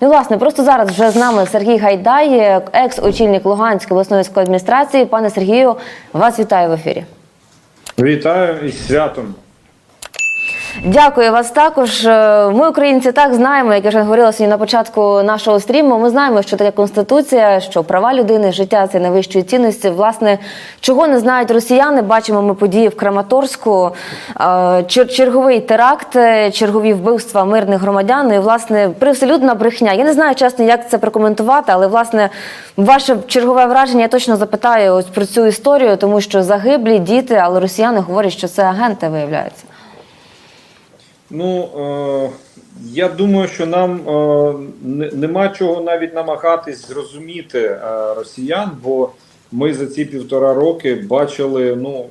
Ну, власне, просто зараз вже з нами Сергій Гайдай, екс-очільник Луганської обласної військової адміністрації. Пане Сергію, вас вітаю в ефірі. Вітаю із святом. Дякую вас також. Е, Ми, українці, так знаємо, як я вже говорила сьогодні на початку нашого стріму. Ми знаємо, що таке конституція, що права людини, життя це найвищої цінності. Власне, чого не знають росіяни, бачимо ми події в Краматорську, е, чер- черговий теракт, е, чергові вбивства мирних громадян. І власне привселюдна брехня. Я не знаю чесно, як це прокоментувати, але власне ваше чергове враження я точно запитаю ось про цю історію, тому що загиблі діти, але росіяни говорять, що це агенти виявляються. Ну е, я думаю, що нам е, нема чого навіть намагатись зрозуміти е, росіян, бо ми за ці півтора роки бачили ну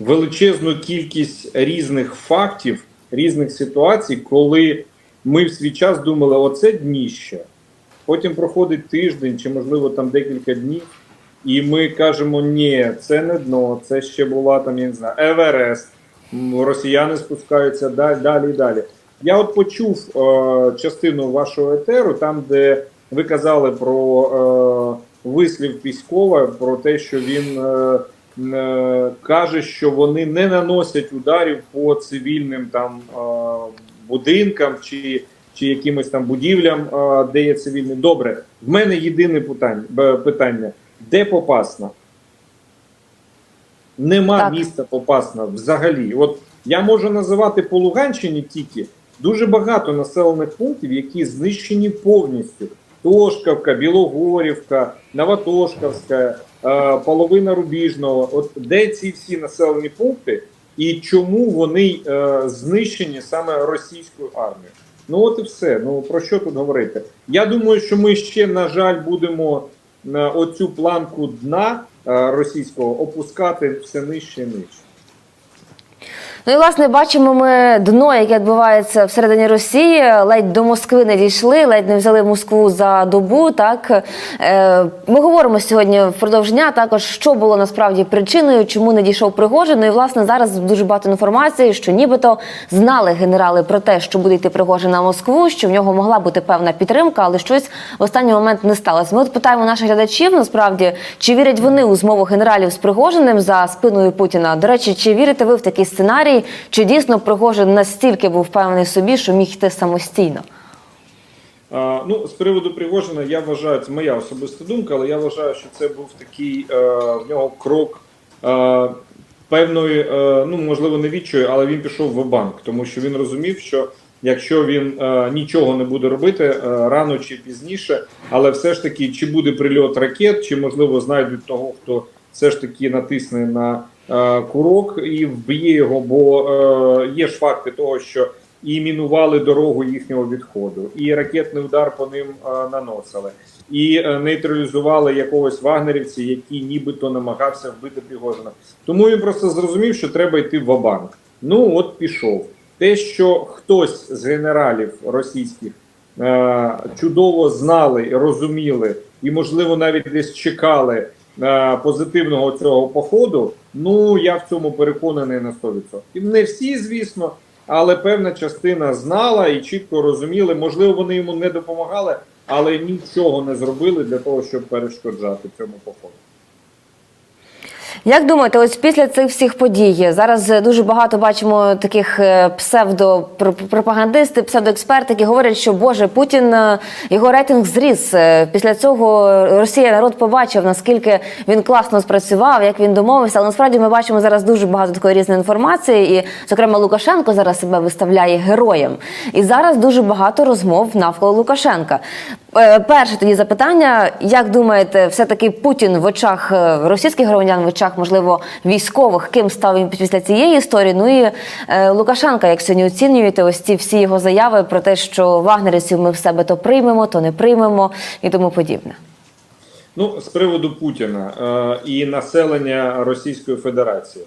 величезну кількість різних фактів, різних ситуацій, коли ми в свій час думали, оце дніще. Потім проходить тиждень чи, можливо, там декілька днів, і ми кажемо, ні, це не дно, це ще була там, я не знаю, Еверест. Росіяни спускаються далі, далі і далі. Я от почув е, частину вашого етеру, там, де ви казали про е, вислів військова, про те, що він е, е, каже, що вони не наносять ударів по цивільним там е, будинкам чи, чи якимось там будівлям, е, де є цивільні. Добре, в мене єдине питання, питання: де Попасна? Нема Так. міста Попасна взагалі. От я можу називати по Луганщині тільки дуже багато населених пунктів, які знищені повністю. Тошкавка, Білогорівка, Новотошкавська, е, половина Рубіжного. От де ці всі населені пункти і чому вони е, знищені саме російською армією? Ну от і все. Ну про що тут говорити? Я думаю, що ми ще, на жаль, будемо на оцю планку дна е, російського опускати все нижче і нижче. Ну і власне бачимо ми дно, яке відбувається всередині Росії. Ледь до Москви не дійшли, ледь не взяли Москву за добу. Так Е, ми говоримо сьогодні впродовж дня також, що було насправді причиною, чому не дійшов Пригожин. Ну і власне зараз дуже багато інформації, що нібито знали генерали про те, що буде йти Пригожин на Москву, що в нього могла бути певна підтримка, але щось в останній момент не сталося. Ми от питаємо наших глядачів насправді, чи вірять вони у змову генералів з Пригожиним за спиною Путіна. До речі, чи вірите ви в такий сценарій? Чи дійсно Пригожин настільки був впевнений собі, що міг йти самостійно? А, ну, з приводу Пригожина, я вважаю, це моя особиста думка, але я вважаю, що це був такий е, в нього крок е, певної, е, ну можливо, не відчую, але він пішов в банк, тому що він розумів, що якщо він е, нічого не буде робити е, рано чи пізніше, але все ж таки, чи буде прильот ракет, чи можливо знайдуть того, хто все ж таки натисне на курок і вб'є його, бо е, є ж факти того, що і мінували дорогу їхнього відходу, і ракетний удар по ним е, наносили, і е, нейтралізували якогось вагнерівця, який нібито намагався вбити Пригожина. Тому він просто зрозумів, що треба йти в банк Ну от пішов. Те, що хтось з генералів російських е, чудово знали, розуміли, і можливо навіть десь чекали е, позитивного цього походу. Ну я в цьому переконаний на 100%. І не всі, звісно, але певна частина знала і чітко розуміли. Можливо, вони йому не допомагали, але нічого не зробили для того, щоб перешкоджати цьому походу. Як думаєте, ось після цих всіх подій зараз е, дуже багато бачимо таких е, псевдопропагандисти, псевдоексперти, які говорять, що Боже, Путін е, його рейтинг зріс. Після цього Росія народ побачив, наскільки він класно спрацював, як він домовився. Але насправді ми бачимо зараз дуже багато такої різної інформації, і зокрема Лукашенко зараз себе виставляє героєм. І зараз дуже багато розмов навколо Лукашенка. Е, Перше тоді запитання: як думаєте, все-таки Путін в очах е, російських громадян, в очах, можливо, військових, ким став він після цієї історії? Ну і е, Лукашенка, як сьогодні оцінюєте ось ці всі його заяви про те, що вагнерівців ми в себе то приймемо, то не приймемо і тому подібне. Ну, з приводу Путіна е, і населення Російської Федерації.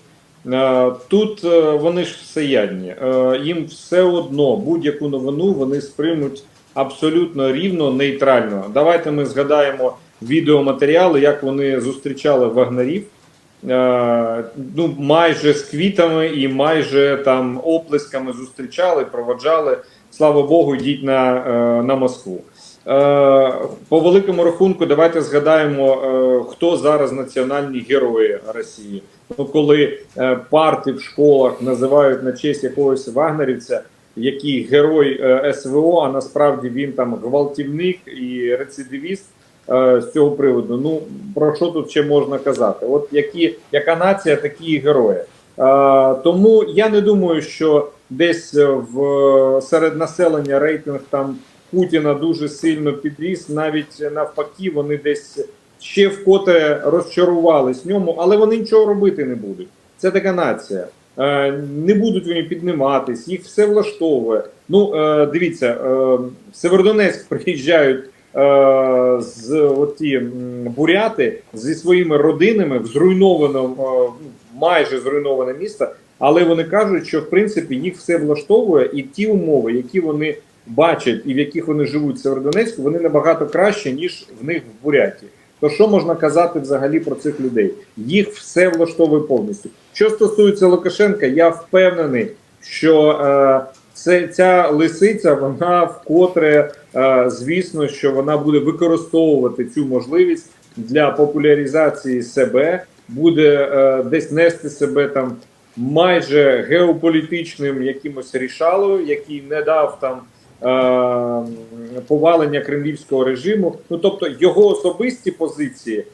Тут вони ж всеядні. Е, їм все одно будь-яку новину вони сприймуть абсолютно рівно, нейтрально. Давайте ми згадаємо відеоматеріали, як вони зустрічали вагнерів. Е, ну, майже з квітами і майже там оплесками зустрічали, проводжали слава Богу, йдіть на, е, на Москву. Е, По великому рахунку, давайте згадаємо, хто зараз національні герої Росії. Ну, коли парти в школах називають на честь якогось вагнерівця, який герой е, СВО, а насправді він там гвалтівник і рецидивіст е, з цього приводу. Ну про що тут ще можна казати? От які яка нація, такі і герої. Е, тому я не думаю, що десь в серед населення рейтинг там Путіна дуже сильно підріс. Навіть навпаки, вони десь ще вкотре розчарувались в ньому, але вони нічого робити не будуть. Це така нація. Е, Не будуть вони підніматись, їх все влаштовує. Ну е, дивіться, е, в Северодонецьк приїжджають з оті буряти зі своїми родинами в зруйновано, майже зруйноване місто, але вони кажуть, що в принципі їх все влаштовує, і ті умови, які вони бачать і в яких вони живуть в Северодонецьку, вони набагато краще, ніж в них в Буряті. То що можна казати взагалі про цих людей? Їх все влаштовує повністю. Що стосується Лукашенка, я впевнений, що е, це, ця лисиця, вона вкотре, е, звісно, що вона буде використовувати цю можливість для популяризації себе, буде е, десь нести себе там майже геополітичним якимось рішалою, який не дав там повалення кремлівського режиму. Ну тобто його особисті позиції е,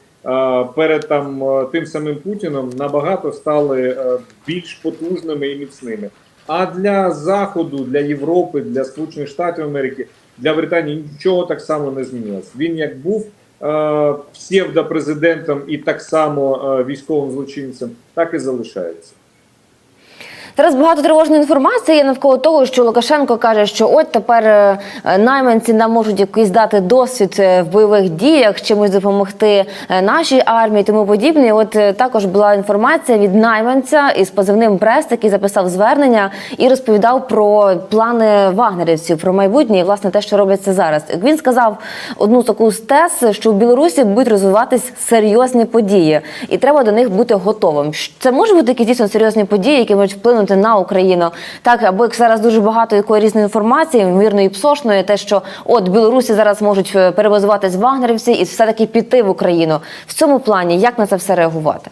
перед там е, тим самим Путіном набагато стали е, більш потужними і міцними. А для Заходу, для Європи, для Сполучених Штатів Америки, для Британії нічого так само не змінилось. Він як був е, псевдопрезидентом і так само е, військовим злочинцем, так і залишається. Зараз багато тривожної інформації є навколо того, що Лукашенко каже, що от тепер е, найманці нам можуть якийсь дати досвід е, в бойових діях, чимось допомогти е, нашій армії, тому подібне. От також була інформація від найманця із позивним Брест, який записав звернення і розповідав про плани вагнерівців, про майбутнє і власне те, що робиться зараз. Він сказав одну таку з тез, що в Білорусі будуть розвиватись серйозні події, і треба до них бути готовим. Це може бути якісь дійсно серйозні події, які можуть вплинути на Україну. Так, або як зараз дуже багато якої різної інформації, ймовірно, і псошної, те, що от Білорусі зараз можуть е, перевозуватись вагнерівці і все таки піти в Україну. В цьому плані як на це все реагувати?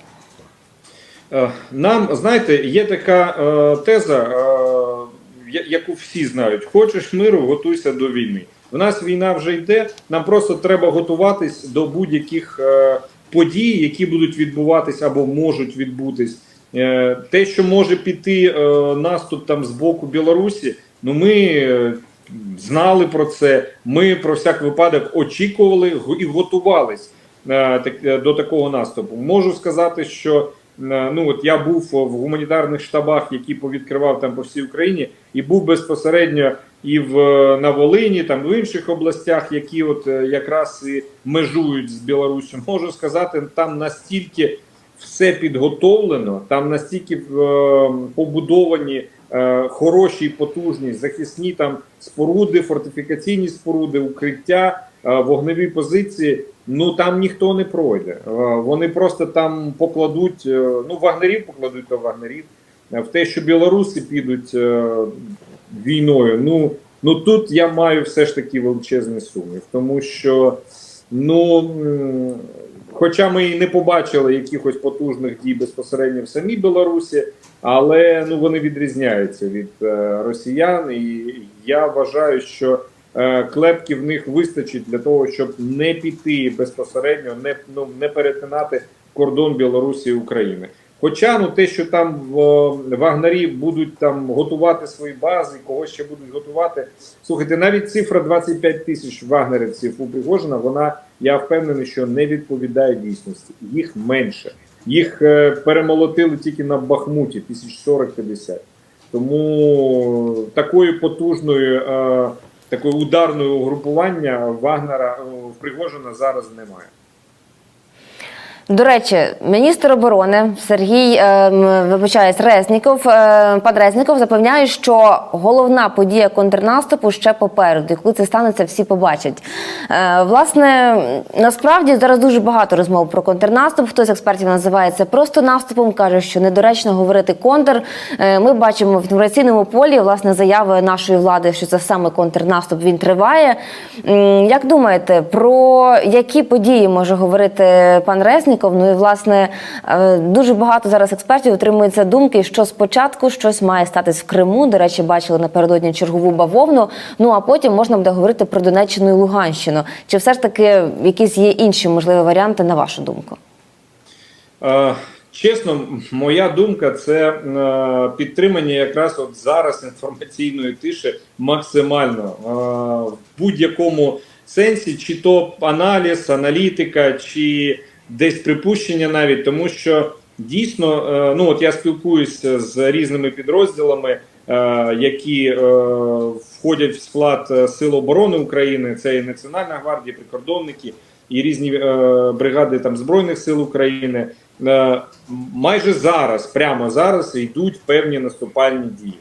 Е, Нам, знаєте, є така е, теза, е, яку всі знають: хочеш миру, готуйся до війни. У нас війна вже йде. Нам просто треба готуватись до будь-яких е, подій, які будуть відбуватись або можуть відбутись. Е, те, що може піти е, наступ там з боку Білорусі, ну ми е, знали про це. Ми про всяк випадок очікували і готувались до такого наступу. Можу сказати, що ну от я був в гуманітарних штабах, які повідкривав там по всій Україні, і був безпосередньо і в на Волині, там в інших областях, які от якраз і межують з Білоруссю. Можу сказати, там настільки все підготовлено, там настільки е, побудовані е, хороші потужні захисні там споруди, фортифікаційні споруди, укриття, е, вогневі позиції. Ну там ніхто не пройде. Е, вони просто там покладуть. е, ну, вагнерів покладуть то вагнерів. Е, В те, що білоруси підуть е, війною. Ну, ну тут я маю все ж таки величезний сумнів, тому що ну. Хоча ми і не побачили якихось потужних дій безпосередньо в самій Білорусі, але ну вони відрізняються від е, росіян, і я вважаю, що е, клепки в них вистачить для того, щоб не піти безпосередньо, не ну не перетинати кордон Білорусі і України. Хоча ну те, що там в вагнарі будуть там готувати свої бази, кого ще будуть готувати. Слухайте, навіть цифра 25 тисяч вагнерівців у Пригожина, вона я впевнений, що не відповідає дійсності. Їх менше. Їх е, перемолотили тільки на Бахмуті, тисяч 40-50. Тому такої потужної, такою такої ударної угрупування Вагнера е, в Пригожина зараз немає. До речі, міністр оборони Сергій ем, вибачаюсь, Резніков, е, пан Резніков запевняє, що головна подія контрнаступу ще попереду. І коли це станеться, всі побачать. Е, власне, насправді зараз дуже багато розмов про контрнаступ. Хтось з експертів називає це просто наступом, каже, що недоречно говорити контр. Е, ми бачимо в інформаційному полі власне заяви нашої влади, що це саме контрнаступ. Він триває. М, Як думаєте, про які події може говорити пан Резніков? Ну і власне е, дуже багато зараз експертів отримується думки, що спочатку щось має статись в Криму. До речі, бачили напередодні чергову бавовну. Ну а потім можна буде говорити про Донеччину і Луганщину. Чи все ж таки якісь є інші можливі варіанти, на вашу думку? Е, Чесно, моя думка це е, підтримання якраз от зараз інформаційної тиші максимально в будь-якому сенсі, чи то аналіз, аналітика, чи десь припущення навіть, тому що дійсно, е, ну от я спілкуюся з різними підрозділами, е, які е, входять в склад Сил оборони України, це і Національна гвардія, прикордонники, і різні бригади там Збройних сил України. Майже зараз, прямо зараз, йдуть певні наступальні дії.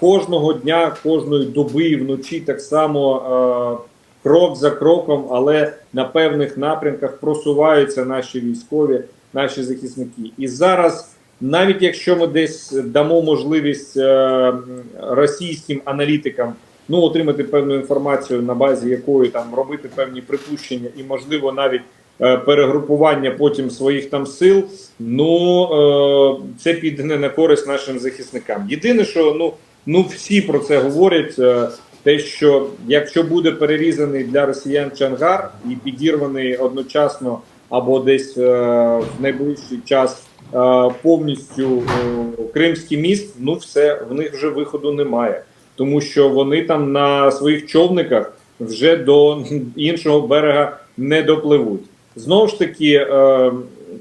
Кожного дня, кожної доби, вночі так само крок за кроком, але на певних напрямках просуваються наші військові, наші захисники. І зараз, навіть якщо ми десь дамо можливість е, російським аналітикам ну, отримати певну інформацію, на базі якої там робити певні припущення, і можливо навіть е, перегрупування потім своїх там сил. Ну е, це піде не на користь нашим захисникам. Єдине, що ну, ну всі про це говорять. Те, що якщо буде перерізаний для росіян Чангар і підірваний одночасно або десь е, в найближчий час е, повністю е, Кримський міст, ну все, в них вже виходу немає, тому що вони там на своїх човниках вже до іншого берега не допливуть. Знову ж таки, е,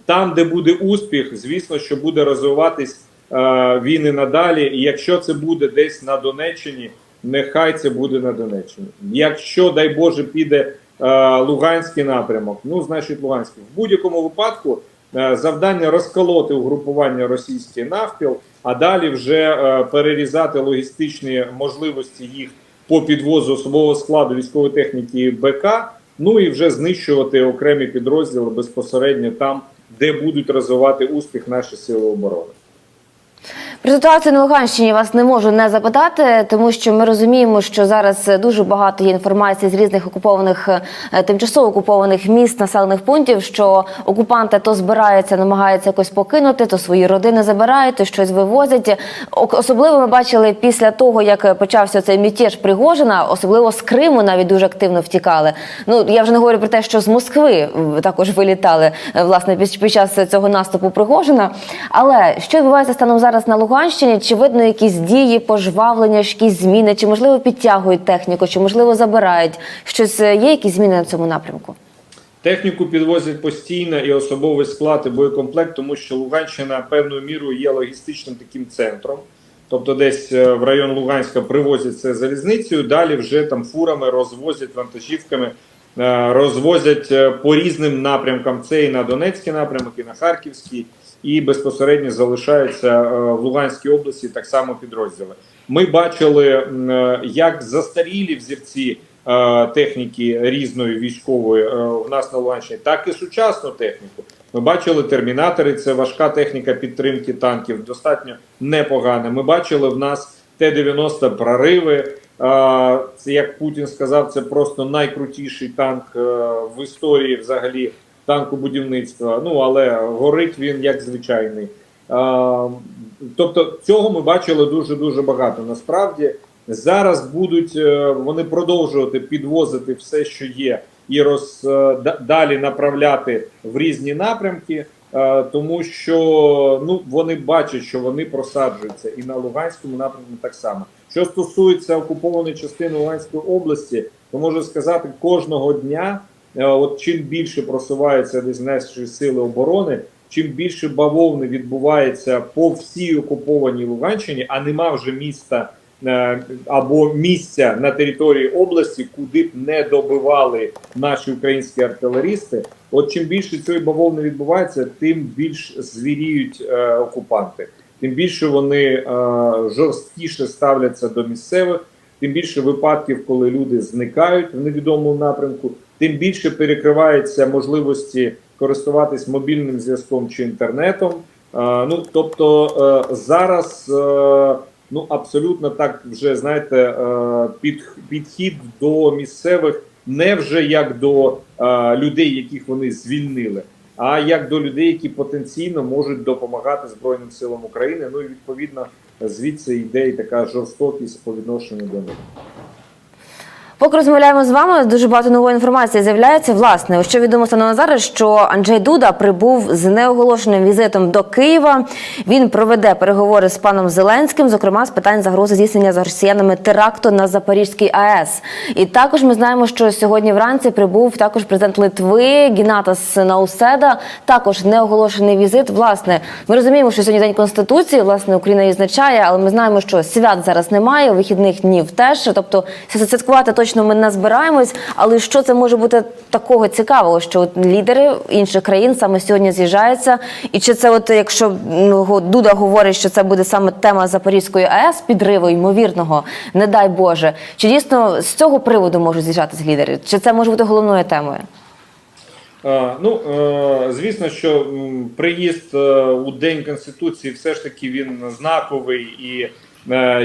там, де буде успіх, звісно, що буде розвиватись е, він надалі. І якщо це буде десь на Донеччині, нехай це буде на Донеччині. Якщо, дай Боже, піде е, Луганський напрямок, ну значить Луганський. В будь-якому випадку е, завдання розколоти угрупування російський навпіл, а далі вже е, перерізати логістичні можливості їх по підвозу особового складу військової техніки БК. Ну і вже знищувати окремі підрозділи безпосередньо там, де будуть розвивати успіх наші сили оборони. Про ситуацію на Луганщині вас не можу не запитати, тому що ми розуміємо, що зараз дуже багато є інформації з різних окупованих е, тимчасово окупованих міст, населених пунктів, що окупанти то збираються, намагаються якось покинути, то свої родини забирають, то щось вивозять. Особливо ми бачили після того, як почався цей мятеж Пригожина, особливо з Криму навіть дуже активно втікали. Ну я вже не говорю про те, що з Москви е, також вилітали е, власне під час цього наступу Пригожина. Але що відбувається станом зараз на Луганщині? Чи видно якісь дії, пожвавлення, якісь зміни? Чи можливо підтягують техніку, чи можливо забирають? Щось е, є якісь зміни на цьому напрямку? Техніку підвозять постійно і особовий склад і боєкомплект, тому що Луганщина певною мірою є логістичним таким центром. Тобто, десь е, в район Луганська привозять це залізницею, далі вже там фурами розвозять вантажівками, е, розвозять по різним напрямкам. Це і на Донецький напрямок, і на Харківський, і безпосередньо залишаються е, в Луганській області так само підрозділи. Ми бачили, е, як застарілі взірці е, техніки різної військової в нас на Луганщині, так і сучасну техніку. Ми бачили термінатори, це важка техніка підтримки танків, достатньо непогана. Ми бачили в нас Т-90 прориви. Це як Путін сказав, це просто найкрутіший танк в історії взагалі танкобудівництва. Ну але горить він як звичайний. Тобто цього ми бачили дуже дуже багато. Насправді зараз будуть е, вони продовжувати підвозити все, що є, і роз е, далі направляти в різні напрямки, е, тому що ну вони бачать, що вони просаджуються, і на Луганському напрямку так само. Що стосується окупованої частини Луганської області, то можу сказати, кожного дня, от чим більше просуваються десь наші сили оборони, чим більше бавовни відбувається по всій окупованій Луганщині, а нема вже міста е, або місця на території області, куди б не добивали наші українські артилерісти. От чим більше цієї бавовни відбувається, тим більш звіріють е, окупанти, тим більше вони е, жорсткіше ставляться до місцевих, тим більше випадків, коли люди зникають в невідомому напрямку, тим більше перекриваються можливості користуватись мобільним зв'язком чи інтернетом. Е, ну тобто е, зараз е, ну абсолютно так вже знаєте, під, підхід до місцевих не вже як до людей, яких вони звільнили, а як до людей, які потенційно можуть допомагати Збройним силам України. Ну і відповідно звідси йде і така жорстокість по відношенню до них. Поки розмовляємо з вами, дуже багато нової інформації з'являється. Власне, що відомо станом на зараз, що Анджей Дуда прибув з неоголошеним візитом до Києва. Він проведе переговори з паном Зеленським, зокрема з питань загрози здійснення з росіянами теракту на Запорізькій АЕС. І також ми знаємо, що сьогодні вранці прибув також президент Литви Гінатас Науседа. Також неоголошений візит. Власне, ми розуміємо, що сьогодні день конституції. Власне, Україна відзначає, але ми знаємо, що свят зараз немає, вихідних днів теж. Тобто святкувати точно ми не збираємось. Але що це може бути такого цікавого, що от лідери інших країн саме сьогодні з'їжджаються? І чи це, от якщо Дуда говорить, що це буде саме тема Запорізької АЕС, підриву ймовірного, не дай Боже, чи дійсно з цього приводу можуть з'їжджатися лідери? Чи це може бути головною темою? Ну, е, звісно, що приїзд е, у День Конституції все ж таки він знаковий, і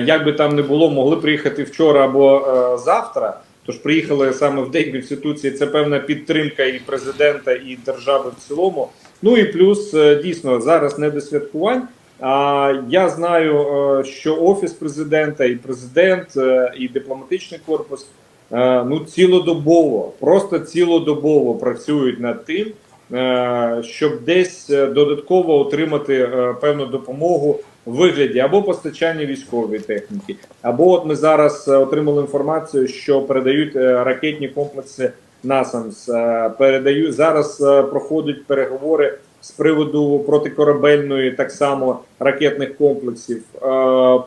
як би там не було, могли приїхати вчора або е, завтра. Тож приїхали саме в День Конституції. Це певна підтримка і президента, і держави в цілому. Ну і плюс е, дійсно зараз не до святкувань. А я знаю, е, що офіс президента, і президент, е, і дипломатичний корпус е, ну цілодобово, просто цілодобово працюють над тим, е, щоб десь е, додатково отримати е, певну допомогу вигляді або постачання військової техніки, або от ми зараз е, отримали інформацію, що передають е, ракетні комплекси НАСАМС. Е, Передають зараз проходять переговори з приводу протикорабельної так само ракетних комплексів.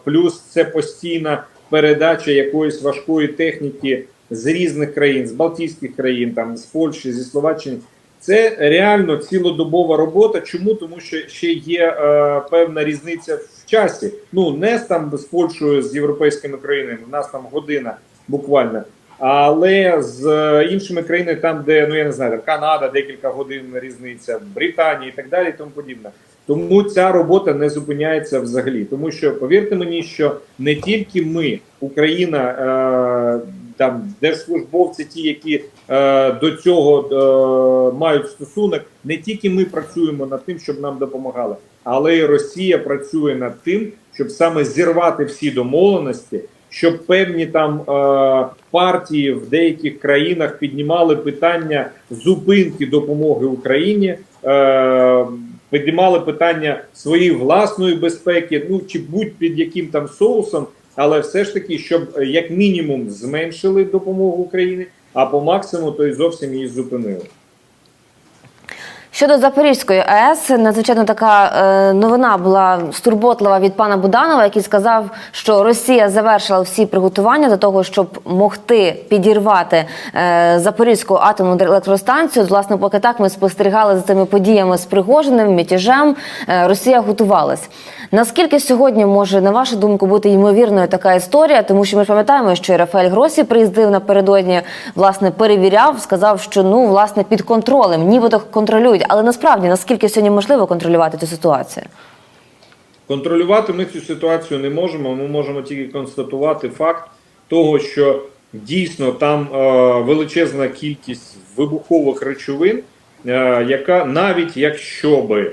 Плюс це постійна передача якоїсь важкої техніки з різних країн, з Балтійських країн, там з Польщі, зі Словаччини. Це реально цілодобова робота. Чому? Тому що ще є е, певна різниця в часі. Ну не з там з Польщею, з європейськими країнами. У нас там година буквально. Але з іншими країнами, там, де ну я не знаю, Канада, декілька годин різниця, Британія і так далі, і тому подібне. Тому ця робота не зупиняється взагалі. Тому що повірте мені, що не тільки ми, Україна, е, там держслужбовці, ті, які е, до цього е, мають стосунок, не тільки ми працюємо над тим, щоб нам допомагали, але й Росія працює над тим, щоб саме зірвати всі домовленості, щоб певні там е, партії в деяких країнах піднімали питання зупинки допомоги Україні. Е, Піднімали питання своєї власної безпеки, ну чи будь під яким там соусом, але все ж таки, щоб е, як мінімум зменшили допомогу Україні, а по максимуму то й зовсім її зупинили. Щодо Запорізької АЕС, надзвичайно така е, новина була стурботлива від пана Буданова, який сказав, що Росія завершила всі приготування до того, щоб могти підірвати е, Запорізьку атомну електростанцію. Власне, поки так ми спостерігали за цими подіями з Пригожиним, мятежем. Е, Росія готувалась. Наскільки сьогодні може, на вашу думку, бути ймовірною така історія? Тому що ми ж пам'ятаємо, що і Рафаель Гросі приїздив напередодні, власне, перевіряв, сказав, що ну власне під контролем, нібито контролюють. Але насправді наскільки сьогодні можливо контролювати цю ситуацію? Контролювати ми цю ситуацію не можемо. Ми можемо тільки констатувати факт того, що дійсно там е, величезна кількість вибухових речовин, е, яка навіть якщо би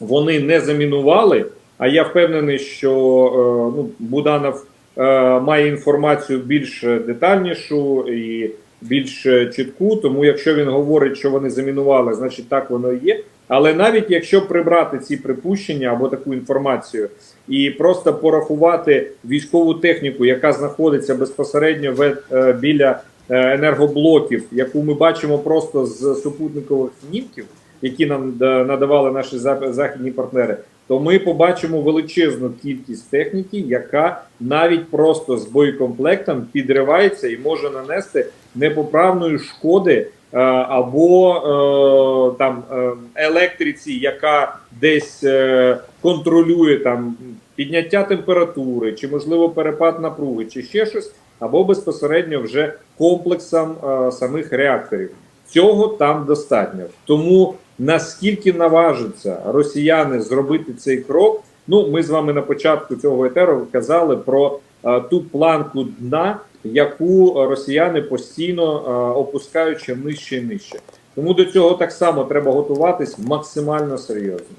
вони не замінували, а я впевнений, що е, ну, Буданов е, має інформацію більш детальнішу і більш чітку. Тому якщо він говорить, що вони замінували, значить так воно і є. Але навіть якщо прибрати ці припущення або таку інформацію і просто порахувати військову техніку, яка знаходиться безпосередньо в, е, біля е, енергоблоків, яку ми бачимо просто з супутникових снімків, які нам е, надавали наші західні партнери, то ми побачимо величезну кількість техніки, яка навіть просто з боєкомплектом підривається і може нанести непоправної шкоди е, або е, там е, електриці, яка десь контролює там підняття температури, чи можливо перепад напруги, чи ще щось, або безпосередньо вже комплексом самих реакторів. Цього там достатньо. Тому наскільки наважаться росіяни зробити цей крок, ну ми з вами на початку цього етеру казали про ту планку дна, яку росіяни постійно е, опускають ще нижче і нижче. Тому до цього так само треба готуватись максимально серйозно.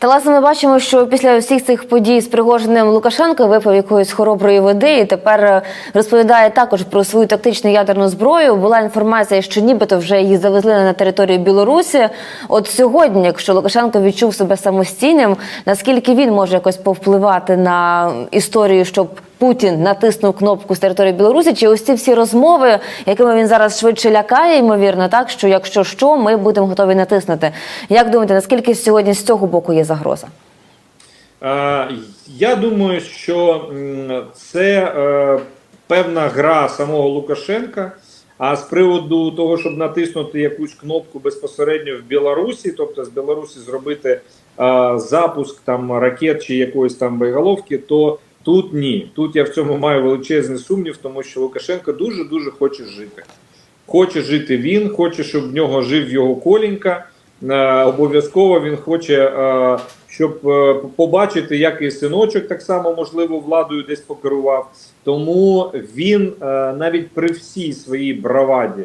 Таласа, ми бачимо, що після всіх цих подій з Пригожиним Лукашенко випив якоїсь хороброї води і тепер е, розповідає також про свою тактичну ядерну зброю. Була інформація, що нібито вже її завезли на територію Білорусі. От сьогодні, якщо Лукашенко відчув себе самостійним, наскільки він може якось повпливати на історію, щоб Путін натиснув кнопку з території Білорусі, чи ось ці всі розмови, якими він зараз швидше лякає, ймовірно, так що якщо що, ми будемо готові натиснути. Як думаєте, наскільки сьогодні з цього боку є загроза? Е, Я думаю, що це е, певна гра самого Лукашенка. А з приводу того, щоб натиснути якусь кнопку безпосередньо в Білорусі, тобто з Білорусі зробити е, запуск там ракет чи якоїсь там боєголовки, то тут ні. Тут я в цьому маю величезний сумнів, тому що Лукашенко дуже дуже хоче жити. Хоче жити він, хоче, щоб в нього жив його колінька. Е, Обов'язково він хоче, е, щоб е, побачити, як і синочок так само можливо владою десь покерував. Тому він навіть при всій своїй браваді,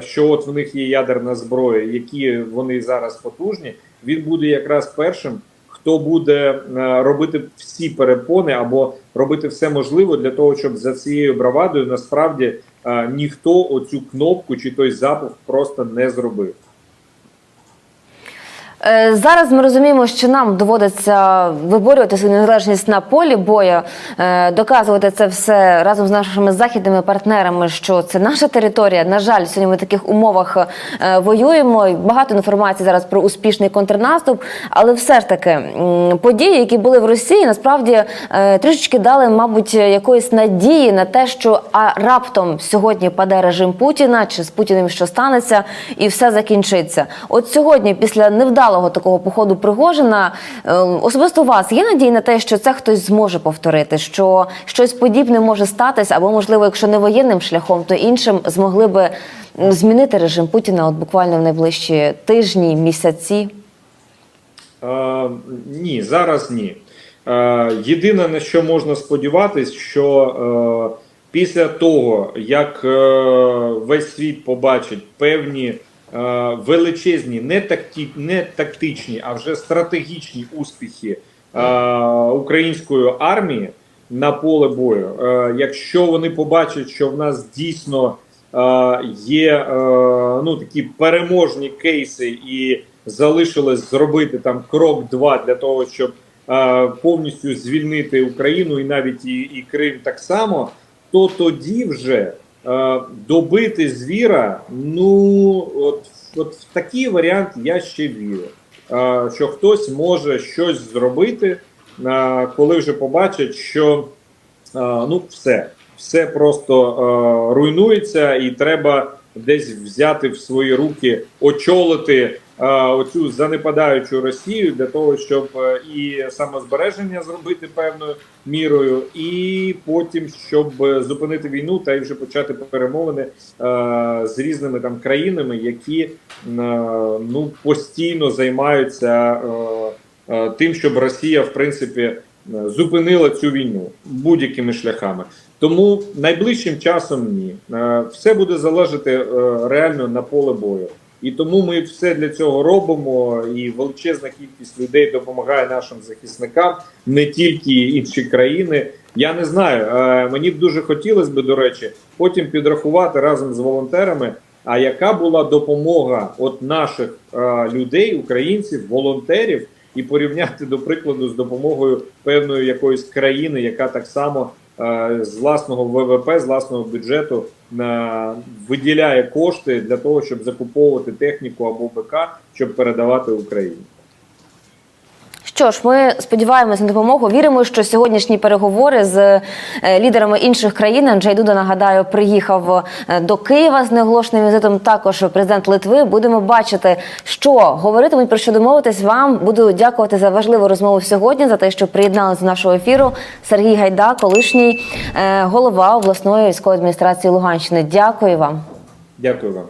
що от в них є ядерна зброя, які вони зараз потужні, він буде якраз першим, хто буде е, робити всі перепони або робити все можливе для того, щоб за цією бравадою насправді е, ніхто оцю кнопку чи той запуск просто не зробив. Е, Зараз ми розуміємо, що нам доводиться виборювати свою незалежність на полі бою, е, доказувати це все разом з нашими західними партнерами, що це наша територія. На жаль, сьогодні ми в таких умовах е, воюємо. Багато інформації зараз про успішний контрнаступ, але все ж таки події, які були в Росії, насправді трішечки дали, мабуть, якоїсь надії на те, що а раптом сьогодні паде режим Путіна, чи з Путіним що станеться, і все закінчиться. От сьогодні, після невдалого такого походу Пригожина, е, особисто у вас є надії на те, що це хтось зможе повторити, що щось подібне може статися, або можливо, якщо не воєнним шляхом, то іншим змогли би змінити режим Путіна от буквально в найближчі тижні, місяці. Е, ні, зараз ні. Е, єдине на що можна сподіватись, що е, після того, як е, весь світ побачить певні величезні, не, такті, не тактичні, а вже стратегічні успіхи е, української армії на поле бою, е, якщо вони побачать, що в нас дійсно е, є е, ну, такі переможні кейси і залишилось зробити там крок два для того, щоб е, повністю звільнити Україну і навіть і, і Крим так само, то тоді вже е, добити звіра, ну от, от в такий варіант я ще вірю. Е, що хтось може щось зробити, е, коли вже побачить, що е, ну все, все просто е, руйнується, і треба десь взяти в свої руки, очолити е, оцю занепадаючу Росію для того, щоб е, і самозбереження зробити певною мірою, і потім щоб е, зупинити війну та й вже почати перемовини е, з різними там країнами, які е, ну постійно займаються е, е, тим, щоб Росія в принципі е, зупинила цю війну будь-якими шляхами. Тому найближчим часом ні. Е, Все буде залежати е, реально на поле бою. І тому ми все для цього робимо. І величезна кількість людей допомагає нашим захисникам, не тільки інші країни. Я не знаю. е, Мені б дуже хотілося б, до речі, потім підрахувати разом з волонтерами. А яка була допомога от наших е, людей, українців, волонтерів, і порівняти до прикладу з допомогою певної якоїсь країни, яка так само з власного ВВП, з власного бюджету на виділяє кошти для того, щоб закуповувати техніку або БК, щоб передавати Україні. Що ж, ми сподіваємося на допомогу. Віримо, що сьогоднішні переговори з е, лідерами інших країн Анджей Дуда, нагадаю, приїхав е, до Києва з неоголошеним візитом. Також президент Литви. Будемо бачити, що говоритимуть про що домовитись. Вам буду дякувати за важливу розмову сьогодні, за те, що приєдналися до нашого ефіру. Сергій Гайда, колишній е, голова обласної військової адміністрації Луганщини. Дякую вам. Дякую вам.